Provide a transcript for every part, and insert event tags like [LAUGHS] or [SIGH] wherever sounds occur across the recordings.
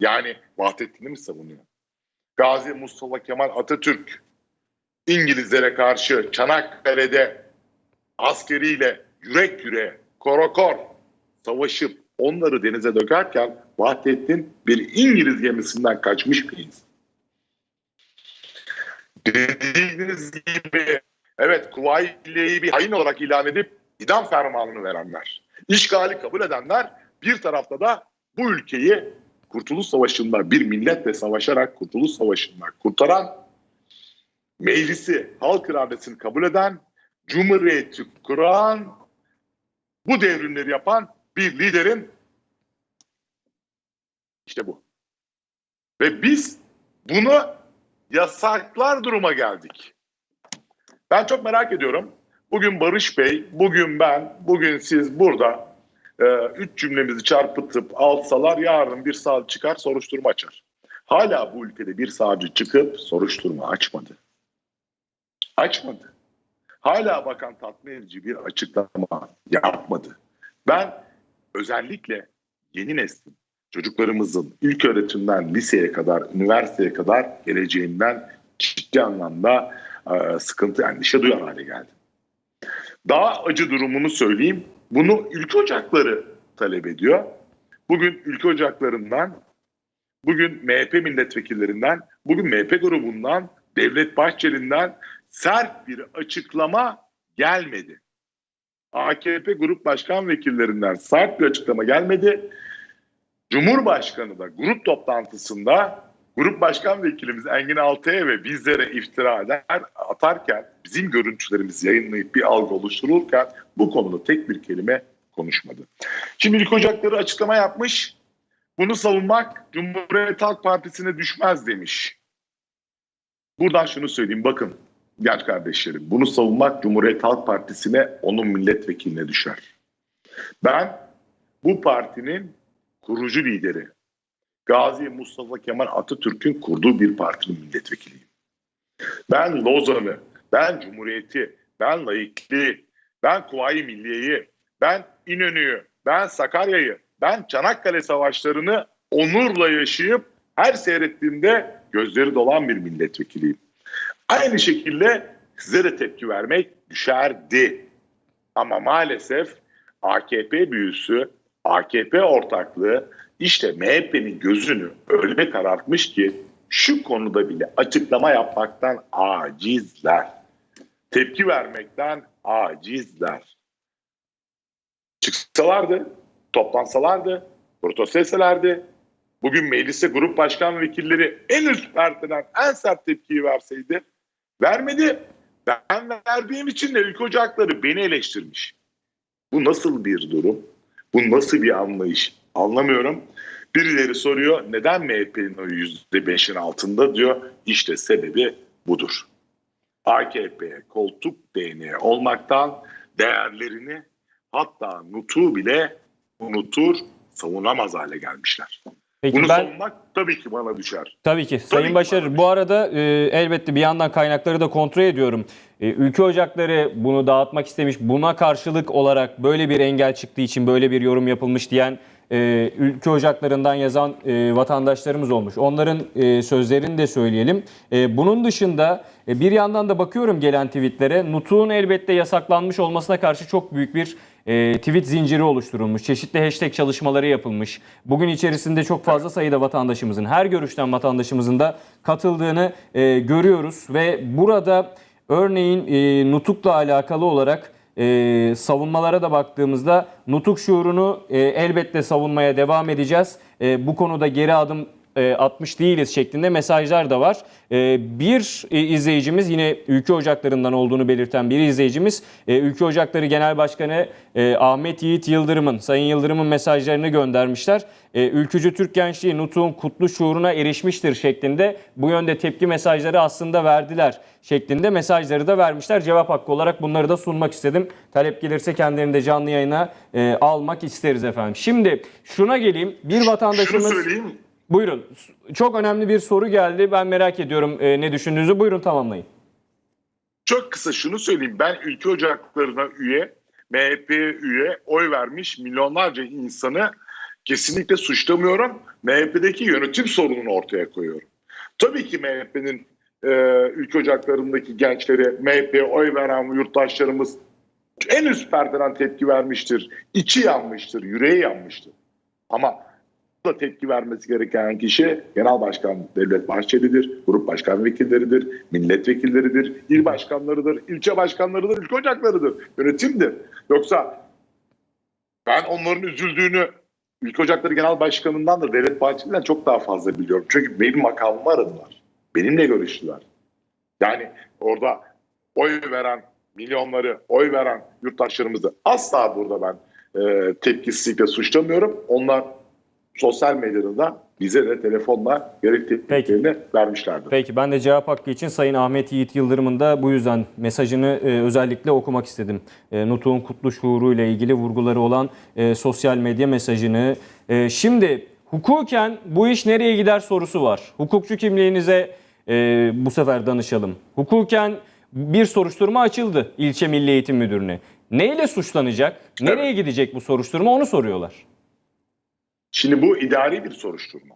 Yani Vahdettin'i mi savunuyor? Gazi Mustafa Kemal Atatürk İngilizlere karşı Çanakkale'de askeriyle yürek yüreğe korokor savaşıp onları denize dökerken Vahdettin bir İngiliz gemisinden kaçmış bir. Dediğiniz gibi evet Kuvayi'yi bir hain olarak ilan edip idam fermanını verenler. İşgali kabul edenler bir tarafta da bu ülkeyi Kurtuluş Savaşı'nda bir milletle savaşarak Kurtuluş Savaşı'nda kurtaran meclisi, halk iradesini kabul eden, cumhuriyeti kuran, bu devrimleri yapan bir liderin işte bu. Ve biz bunu yasaklar duruma geldik. Ben çok merak ediyorum. Bugün Barış Bey, bugün ben, bugün siz burada e, üç cümlemizi çarpıtıp alsalar yarın bir savcı çıkar soruşturma açar. Hala bu ülkede bir savcı çıkıp soruşturma açmadı. Açmadı. Hala bakan tatmin edici bir açıklama yapmadı. Ben özellikle yeni neslin, çocuklarımızın ilk öğretimden liseye kadar, üniversiteye kadar geleceğinden ciddi anlamda e, sıkıntı, endişe duyan hale geldim. Daha acı durumunu söyleyeyim. Bunu ülke ocakları talep ediyor. Bugün ülke ocaklarından, bugün MHP milletvekillerinden, bugün MHP grubundan, Devlet Bahçeli'nden sert bir açıklama gelmedi. AKP grup başkan vekillerinden sert bir açıklama gelmedi. Cumhurbaşkanı da grup toplantısında grup başkan vekilimiz Engin Altay'a ve bizlere iftira eder, atarken bizim görüntülerimizi yayınlayıp bir algı oluştururken bu konuda tek bir kelime konuşmadı. Şimdi ilk ocakları açıklama yapmış. Bunu savunmak Cumhuriyet Halk Partisi'ne düşmez demiş. Buradan şunu söyleyeyim bakın genç kardeşlerim bunu savunmak Cumhuriyet Halk Partisi'ne onun milletvekiline düşer. Ben bu partinin kurucu lideri Gazi Mustafa Kemal Atatürk'ün kurduğu bir partinin milletvekiliyim. Ben Lozan'ı, ben Cumhuriyeti, ben laikliği, ben Kuvayi Milliye'yi, ben İnönü'yü, ben Sakarya'yı, ben Çanakkale Savaşları'nı onurla yaşayıp her seyrettiğimde gözleri dolan bir milletvekiliyim. Aynı şekilde size tepki vermek düşerdi. Ama maalesef AKP büyüsü, AKP ortaklığı işte MHP'nin gözünü öyle karartmış ki şu konuda bile açıklama yapmaktan acizler. Tepki vermekten acizler. Çıksalardı, toplansalardı, protesto etselerdi, bugün meclise grup başkan vekilleri en üst partiden en sert tepkiyi verseydi, vermedi. Ben verdiğim için de ülke ocakları beni eleştirmiş. Bu nasıl bir durum? Bu nasıl bir anlayış? Anlamıyorum. Birileri soruyor neden MHP'nin oyu yüzde beşin altında diyor. İşte sebebi budur. AKP koltuk değneği olmaktan değerlerini hatta nutu bile unutur savunamaz hale gelmişler. Peki Bunu ben savunmak tabii ki bana düşer. tabii ki Sayın ki Başarır bu arada e, elbette bir yandan kaynakları da kontrol ediyorum. E, ülke ocakları bunu dağıtmak istemiş. Buna karşılık olarak böyle bir engel çıktığı için böyle bir yorum yapılmış diyen e, ülke ocaklarından yazan e, vatandaşlarımız olmuş. Onların e, sözlerini de söyleyelim. E, bunun dışında e, bir yandan da bakıyorum gelen tweetlere. Nutuk'un elbette yasaklanmış olmasına karşı çok büyük bir e, tweet zinciri oluşturulmuş. Çeşitli hashtag çalışmaları yapılmış. Bugün içerisinde çok fazla sayıda vatandaşımızın, her görüşten vatandaşımızın da katıldığını e, görüyoruz. Ve burada örneğin e, Nutuk'la alakalı olarak e, savunmalara da baktığımızda nutuk şuurunu e, elbette savunmaya devam edeceğiz. E, bu konuda geri adım e, atmış değiliz şeklinde mesajlar da var. E, bir e, izleyicimiz yine Ülke Ocakları'ndan olduğunu belirten bir izleyicimiz e, Ülke Ocakları Genel Başkanı e, Ahmet Yiğit Yıldırım'ın, Sayın Yıldırım'ın mesajlarını göndermişler. E, ülkücü Türk gençliği Nutuk'un kutlu şuuruna erişmiştir şeklinde bu yönde tepki mesajları aslında verdiler şeklinde mesajları da vermişler. Cevap hakkı olarak bunları da sunmak istedim. Talep gelirse kendilerini de canlı yayına e, almak isteriz efendim. Şimdi şuna geleyim. Bir Şunu vatandaşımız... söyleyeyim. Buyurun. Çok önemli bir soru geldi. Ben merak ediyorum e, ne düşündüğünüzü. Buyurun tamamlayın. Çok kısa şunu söyleyeyim. Ben ülke ocaklarına üye, MHP üye oy vermiş milyonlarca insanı kesinlikle suçlamıyorum. MHP'deki yönetim sorununu ortaya koyuyorum. Tabii ki MHP'nin e, ülke ocaklarındaki gençleri, MHP'ye oy veren yurttaşlarımız en üst perdeden tepki vermiştir. İçi yanmıştır, yüreği yanmıştır. Ama da tepki vermesi gereken kişi Genel Başkan Devlet Bahçeli'dir, grup başkan vekilleridir, milletvekilleridir, il başkanlarıdır, ilçe başkanlarıdır, ülke ocaklarıdır, yönetimdir. Yoksa ben onların üzüldüğünü ülke ocakları genel başkanından da Devlet Bahçeli'den çok daha fazla biliyorum. Çünkü benim makamımı aradılar. Benimle görüştüler. Yani orada oy veren milyonları, oy veren yurttaşlarımızı asla burada ben e, tepkisizlikle suçlamıyorum. Onlar sosyal medyada da bize de telefonla gerek tepkilerini vermişlerdir. Peki ben de cevap hakkı için Sayın Ahmet Yiğit Yıldırım'ın da bu yüzden mesajını e, özellikle okumak istedim. E, Nutuk'un kutlu şuuru ile ilgili vurguları olan e, sosyal medya mesajını. E, şimdi hukuken bu iş nereye gider sorusu var. Hukukçu kimliğinize e, bu sefer danışalım. Hukuken bir soruşturma açıldı ilçe Milli Eğitim Müdürü'ne. Neyle suçlanacak? Nereye gidecek bu soruşturma onu soruyorlar. Şimdi bu idari bir soruşturma.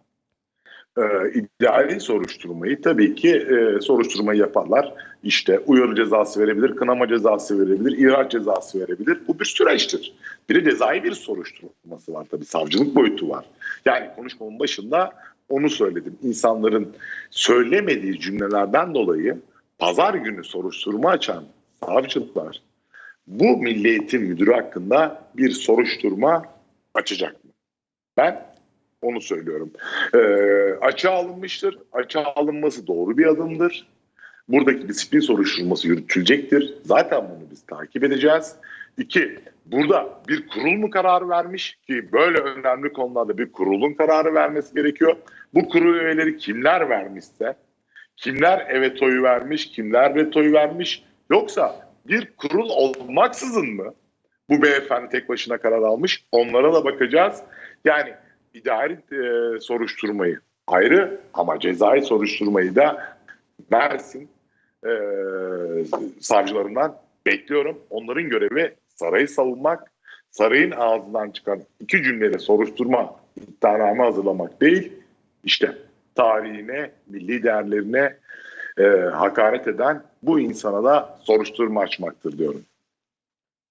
Ee, idari soruşturmayı tabii ki e, soruşturmayı yaparlar. İşte uyarı cezası verebilir, kınama cezası verebilir, ihraç cezası verebilir. Bu bir süreçtir. Bir de cezai bir soruşturması var tabii. Savcılık boyutu var. Yani konuşmamın başında onu söyledim. İnsanların söylemediği cümlelerden dolayı pazar günü soruşturma açan savcılıklar bu Milli Eğitim Müdürü hakkında bir soruşturma açacak? Ben onu söylüyorum. Ee, açığa alınmıştır. Açığa alınması doğru bir adımdır. Buradaki disiplin soruşturması yürütülecektir. Zaten bunu biz takip edeceğiz. İki, burada bir kurul mu karar vermiş ki böyle önemli konularda bir kurulun kararı vermesi gerekiyor. Bu kurul üyeleri kimler vermişse, kimler evet oyu vermiş, kimler vetoyu vermiş yoksa bir kurul olmaksızın mı bu beyefendi tek başına karar almış onlara da bakacağız. Yani idari e, soruşturmayı ayrı ama cezai soruşturmayı da Mersin e, savcılarından bekliyorum. Onların görevi sarayı savunmak, sarayın ağzından çıkan iki cümleyle soruşturma iddianame hazırlamak değil, işte tarihine, milli değerlerine e, hakaret eden bu insana da soruşturma açmaktır diyorum.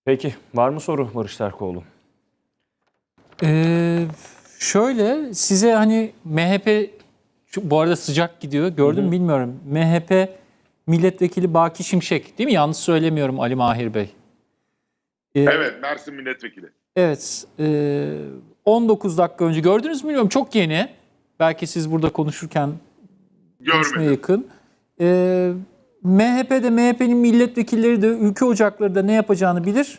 Peki var mı soru Barış Terkoğlu? Ee, şöyle size hani MHP şu- bu arada sıcak gidiyor gördüm mü bilmiyorum. MHP milletvekili Baki Şimşek değil mi? Yanlış söylemiyorum Ali Mahir Bey. Ee, Evet, Mersin milletvekili. Evet. e, 19 dakika önce gördünüz mü bilmiyorum. Çok yeni. Belki siz burada konuşurken Görmedim. yakın. Ee, MHP'de MHP'nin milletvekilleri de ülke ocakları da ne yapacağını bilir.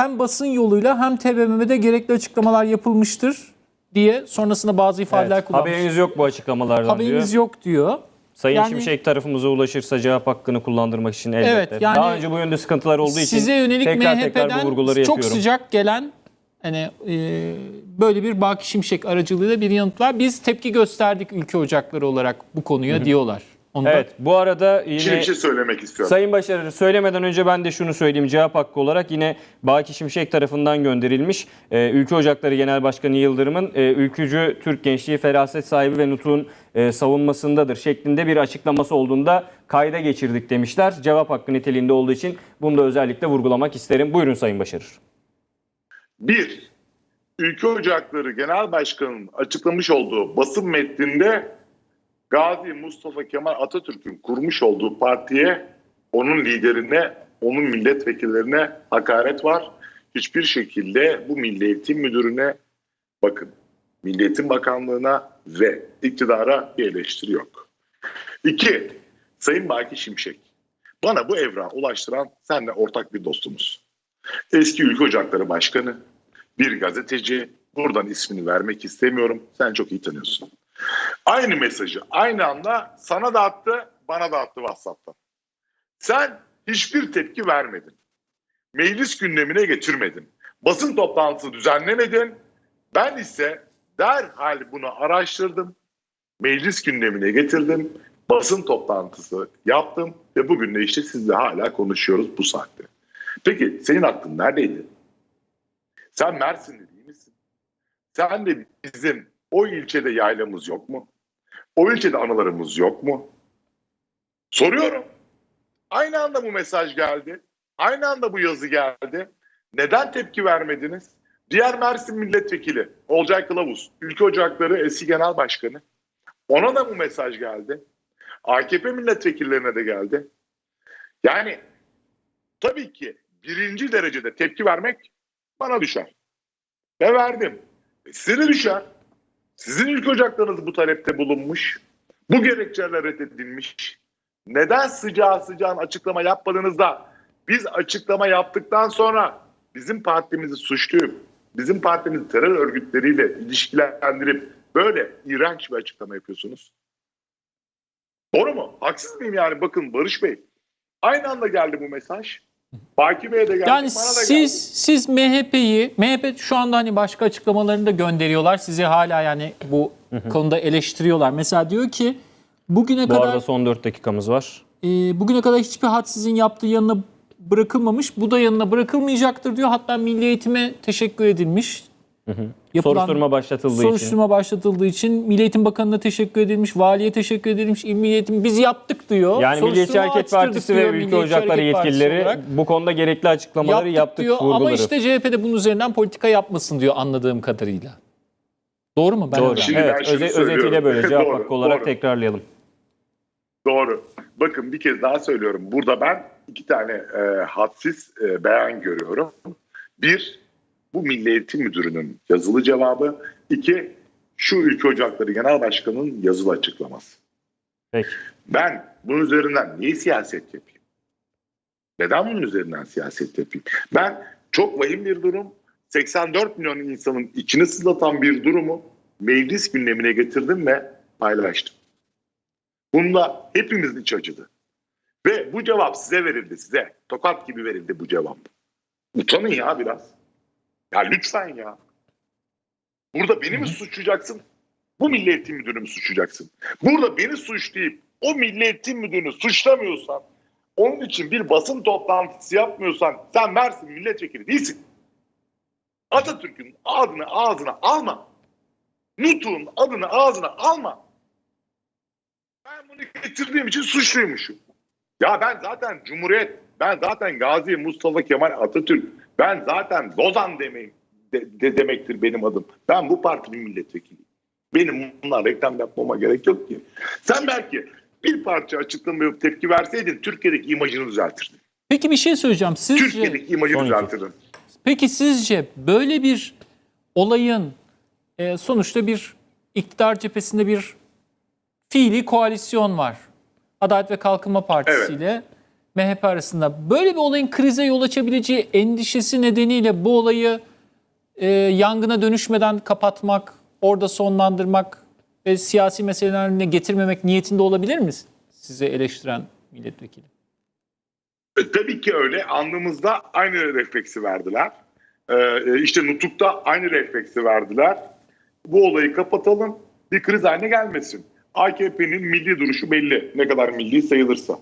Hem basın yoluyla hem TBMM'de gerekli açıklamalar yapılmıştır diye sonrasında bazı ifadeler Evet, kullanmış. haberiniz yok bu açıklamalardan Haberiniz diyor. yok diyor. Sayın Yani- Şimşek tarafımıza ulaşırsa cevap hakkını kullandırmak için elbette. Evet, yani Daha önce bu yönde sıkıntılar olduğu için Size yönelik tekrar tekrar bu MHP'den vurguları çok yapıyorum. sıcak gelen hani e, böyle bir Baki Şimşek aracılığıyla bir yanıt var. Biz tepki gösterdik ülke ocakları olarak bu konuya diyorlar. Onu da- Evet bu arada yine bir şey söylemek istiyorum. Sayın Başarı söylemeden önce ben de şunu söyleyeyim cevap hakkı olarak yine Baki Şimşek tarafından gönderilmiş. Ee, Ülke Ocakları Genel Başkanı Yıldırım'ın e, ülkücü Türk gençliği feraset sahibi ve Nutuk'un e, savunmasındadır şeklinde bir açıklaması olduğunda kayda geçirdik demişler. Cevap hakkı niteliğinde olduğu için bunu da özellikle vurgulamak isterim. Buyurun Sayın Başarır. Bir, Ülke Ocakları Genel Başkanı'nın açıklamış olduğu basın metninde Gazi Mustafa Kemal Atatürk'ün kurmuş olduğu partiye, onun liderine, onun milletvekillerine hakaret var. Hiçbir şekilde bu Milli Eğitim Müdürü'ne bakın, Milli Eğitim Bakanlığı'na ve iktidara bir eleştiri yok. İki, Sayın Baki Şimşek. Bana bu evrağı ulaştıran senle ortak bir dostumuz. Eski Ülke Ocakları Başkanı, bir gazeteci, buradan ismini vermek istemiyorum, sen çok iyi tanıyorsun. Aynı mesajı aynı anda sana da attı, bana da attı WhatsApp'tan. Sen hiçbir tepki vermedin. Meclis gündemine getirmedin. Basın toplantısı düzenlemedin. Ben ise derhal bunu araştırdım. Meclis gündemine getirdim. Basın toplantısı yaptım ve bugün de işte sizle hala konuşuyoruz bu saatte. Peki senin aklın neredeydi? Sen Mersinli değil misin? sen de bizim o ilçede yaylamız yok mu? O ilçede anılarımız yok mu? Soruyorum. Aynı anda bu mesaj geldi. Aynı anda bu yazı geldi. Neden tepki vermediniz? Diğer Mersin milletvekili Olcay Kılavuz, Ülke Ocakları eski genel başkanı. Ona da bu mesaj geldi. AKP milletvekillerine de geldi. Yani tabii ki birinci derecede tepki vermek bana düşer. Ve verdim. Size düşer. Sizin ülke ocaklarınız bu talepte bulunmuş. Bu gerekçeler reddedilmiş. Neden sıcağı sıcağın açıklama yapmadınız da biz açıklama yaptıktan sonra bizim partimizi suçlayıp bizim partimizi terör örgütleriyle ilişkilendirip böyle iğrenç bir açıklama yapıyorsunuz? Doğru mu? Haksız mıyım yani? Bakın Barış Bey aynı anda geldi bu mesaj. Baki Bey'e de geldi. Yani bana da siz geldi. siz MHP'yi MHP şu anda hani başka açıklamalarını da gönderiyorlar. Sizi hala yani bu konuda eleştiriyorlar. Mesela diyor ki bugüne Bu kadar arada son 4 dakikamız var. e, bugüne kadar hiçbir had sizin yaptığı yanına bırakılmamış. Bu da yanına bırakılmayacaktır diyor. Hatta Milli Eğitim'e teşekkür edilmiş. Yapılan- Soruşturma başlatıldığı için. soruşturma başlatıldığı için Milli Eğitim Bakanı'na teşekkür edilmiş, valiye teşekkür edilmiş, İl Milli Eğitim biz yaptık diyor. Yani Milliyetçi Soruşturma Hareket Partisi ve Ülke Ocakları yetkilileri olarak. bu konuda gerekli açıklamaları yaptık yaptık, diyor vurguları. ama işte CHP de bunun üzerinden politika yapmasın diyor anladığım kadarıyla. Doğru mu? Ben Doğru. Şimdi evet, ben öze- söylüyorum. özetiyle [LAUGHS] böyle cevap Doğru, hakkı olarak doğru. tekrarlayalım. Doğru. Bakın bir kez daha söylüyorum. Burada ben iki tane e, hadsiz e, beyan görüyorum. Bir, bu Milli Eğitim Müdürü'nün yazılı cevabı. İki, şu Ülke Ocakları Genel Başkanı'nın yazılı açıklaması. Peki. Ben bunun üzerinden niye siyaset yapayım? Neden bunun üzerinden siyaset yapayım? Ben çok vahim bir durum, 84 milyon insanın içini sızlatan bir durumu meclis gündemine getirdim ve paylaştım. Bunda hepimizin içi acıdı. Ve bu cevap size verildi size. Tokat gibi verildi bu cevap. Utanın ya biraz. Ya lütfen ya. Burada beni mi suçlayacaksın? Bu Milli Eğitim Müdürü'nü mü suçlayacaksın? Burada beni suçlayıp o Milli Eğitim Müdürü'nü suçlamıyorsan, onun için bir basın toplantısı yapmıyorsan sen Mersin milletvekili değilsin. Atatürk'ün adını ağzına alma. Nutuk'un adını ağzına alma. Ben bunu getirdiğim için suçluymuşum. Ya ben zaten Cumhuriyet, ben zaten Gazi Mustafa Kemal Atatürk, ben zaten Lozan demeyim, de, de demektir benim adım. Ben bu partinin milletvekiliyim. Benim bunlar reklam yapmama gerek yok ki. Sen belki bir parça açıklama yapıp tepki verseydin Türkiye'deki imajını düzeltirdin. Peki bir şey söyleyeceğim. Sizce Türkiye'deki imajını düzeltirdin. Peki sizce böyle bir olayın e, sonuçta bir iktidar cephesinde bir fiili koalisyon var. Adalet ve Kalkınma Partisi ile MHP arasında. Böyle bir olayın krize yol açabileceği endişesi nedeniyle bu olayı e, yangına dönüşmeden kapatmak, orada sonlandırmak ve siyasi meseleler haline getirmemek niyetinde olabilir mi size eleştiren milletvekili? E, tabii ki öyle. Andığımızda aynı refleksi verdiler. Ee, işte Nutuk'ta aynı refleksi verdiler. Bu olayı kapatalım, bir kriz haline gelmesin. AKP'nin milli duruşu belli. Ne kadar milli sayılırsa.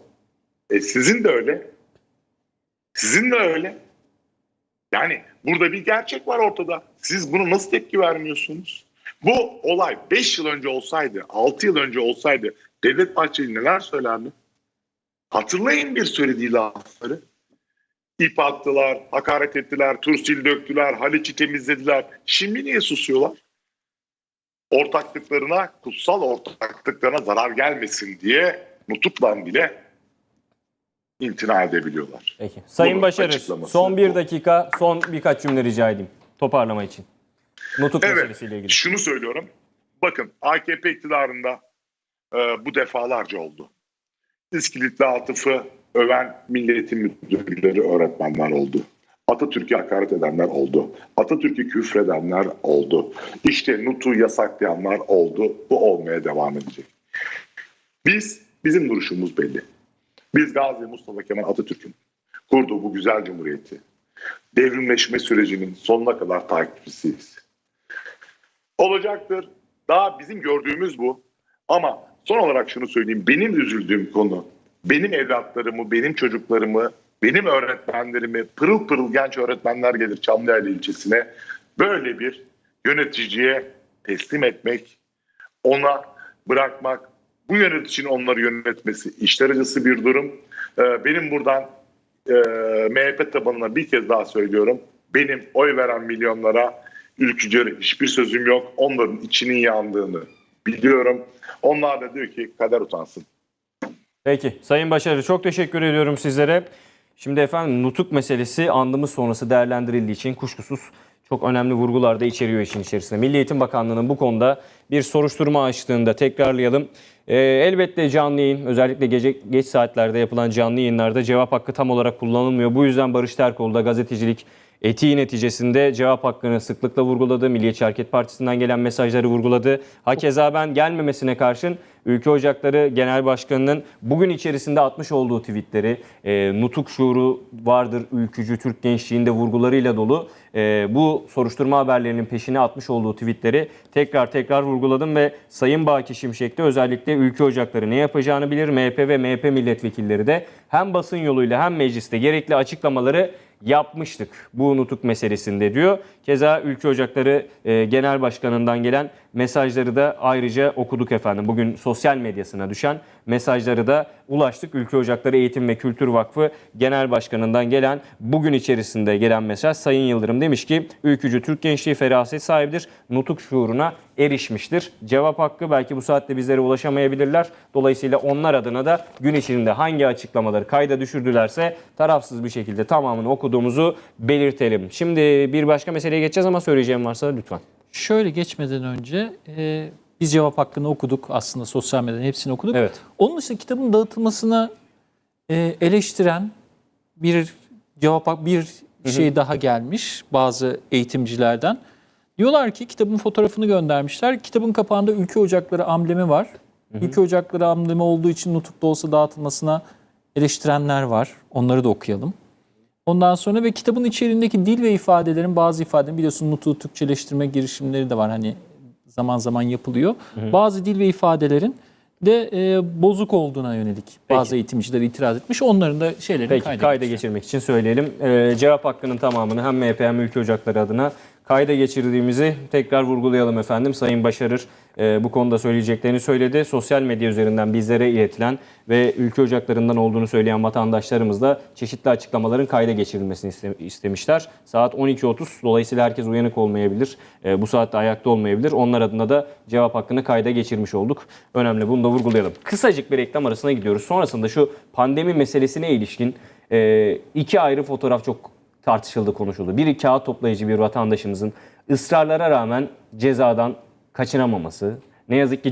E sizin de öyle. Sizin de öyle. Yani burada bir gerçek var ortada. Siz bunu nasıl tepki vermiyorsunuz? Bu olay 5 yıl önce olsaydı, 6 yıl önce olsaydı Devlet Bahçeli neler söylerdi? Hatırlayın bir söylediği lafları. İp attılar, hakaret ettiler, tursil döktüler, Haliç'i temizlediler. Şimdi niye susuyorlar? Ortaklıklarına, kutsal ortaklıklarına zarar gelmesin diye nutukla bile imtina edebiliyorlar. Peki. Sayın Bunun Başarır, son bir dakika, son birkaç cümle rica edeyim. Toparlama için. Nutuk meselesiyle Evet, ilgili. şunu söylüyorum. Bakın AKP iktidarında e, bu defalarca oldu. İskilitli Atıf'ı öven Milli Eğitim Müdürleri öğretmenler oldu. Atatürk'e hakaret edenler oldu. Atatürk'ü küfredenler oldu. İşte NUT'u yasaklayanlar oldu. Bu olmaya devam edecek. Biz, bizim duruşumuz belli. Biz Gazi Mustafa Kemal Atatürk'ün kurduğu bu güzel cumhuriyeti devrimleşme sürecinin sonuna kadar takipçisiyiz. Olacaktır. Daha bizim gördüğümüz bu. Ama son olarak şunu söyleyeyim. Benim üzüldüğüm konu benim evlatlarımı, benim çocuklarımı, benim öğretmenlerimi, pırıl pırıl genç öğretmenler gelir Çamlıheli ilçesine. Böyle bir yöneticiye teslim etmek, ona bırakmak, bu yöneticinin onları yönetmesi işler acısı bir durum. Ee, benim buradan e, MHP tabanına bir kez daha söylüyorum. Benim oy veren milyonlara ülkücülere hiçbir sözüm yok. Onların içinin yandığını biliyorum. Onlar da diyor ki kader utansın. Peki Sayın Başarı çok teşekkür ediyorum sizlere. Şimdi efendim nutuk meselesi andımız sonrası değerlendirildiği için kuşkusuz çok önemli vurgular da içeriyor işin içerisinde. Milli Eğitim Bakanlığı'nın bu konuda bir soruşturma açtığında tekrarlayalım. Ee, elbette canlı yayın özellikle gece geç saatlerde yapılan canlı yayınlarda cevap hakkı tam olarak kullanılmıyor. Bu yüzden Barış Terkoğlu da gazetecilik etiği neticesinde cevap hakkını sıklıkla vurguladı. Milliyetçi Hareket Partisi'nden gelen mesajları vurguladı. Hakeza ben gelmemesine karşın Ülke Ocakları Genel Başkanı'nın bugün içerisinde atmış olduğu tweetleri, e, nutuk şuuru vardır ülkücü Türk gençliğinde vurgularıyla dolu e, bu soruşturma haberlerinin peşine atmış olduğu tweetleri tekrar tekrar vurguladım ve Sayın Baki Şimşek özellikle Ülke Ocakları ne yapacağını bilir. MHP ve MHP milletvekilleri de hem basın yoluyla hem mecliste gerekli açıklamaları yapmıştık bu nutuk meselesinde diyor. Keza Ülke Ocakları e, Genel Başkanı'ndan gelen mesajları da ayrıca okuduk efendim. Bugün sosyal medyasına düşen mesajları da ulaştık. Ülke Ocakları Eğitim ve Kültür Vakfı Genel Başkanı'ndan gelen bugün içerisinde gelen mesaj Sayın Yıldırım demiş ki ülkücü Türk gençliği feraset sahibidir. Nutuk şuuruna erişmiştir. Cevap hakkı belki bu saatte bizlere ulaşamayabilirler. Dolayısıyla onlar adına da gün içinde hangi açıklamaları kayda düşürdülerse tarafsız bir şekilde tamamını okuduğumuzu belirtelim. Şimdi bir başka meseleye geçeceğiz ama söyleyeceğim varsa lütfen. Şöyle geçmeden önce e, biz cevap hakkını okuduk aslında sosyal medyanın hepsini okuduk. Evet. Onun dışında kitabın dağıtılmasına e, eleştiren bir cevap bir şey daha gelmiş bazı eğitimcilerden. Diyorlar ki kitabın fotoğrafını göndermişler. Kitabın kapağında Ülke Ocakları amblemi var. Ülke Ocakları amblemi olduğu için nutukta olsa dağıtılmasına eleştirenler var. Onları da okuyalım. Ondan sonra ve kitabın içeriğindeki dil ve ifadelerin bazı ifadelerin biliyorsun nutuğu Türkçeleştirme girişimleri de var. Hani zaman zaman yapılıyor. Bazı dil ve ifadelerin de e, bozuk olduğuna yönelik bazı eğitimciler itiraz etmiş. Onların da şeylerini Peki kayda, kayda geçirmek için söyleyelim. Ee, cevap hakkının tamamını hem MHP hem Ülke Ocakları adına kayda geçirdiğimizi tekrar vurgulayalım efendim. Sayın Başarır e, bu konuda söyleyeceklerini söyledi. Sosyal medya üzerinden bizlere iletilen ve Ülke Ocaklarından olduğunu söyleyen vatandaşlarımız da çeşitli açıklamaların kayda geçirilmesini iste- istemişler. Saat 12.30 dolayısıyla herkes uyanık olmayabilir. E, bu saatte ayakta olmayabilir. Onlar adına da cevap hakkını kayda geçirmiş olduk. Önemli bunu da vurgulayalım. Kısacık bir reklam arasına gidiyoruz. Sonrasında şu pandemi meselesine ilişkin e, iki ayrı fotoğraf çok tartışıldı, konuşuldu. Biri kağıt toplayıcı bir vatandaşımızın ısrarlara rağmen cezadan kaçınamaması. Ne yazık ki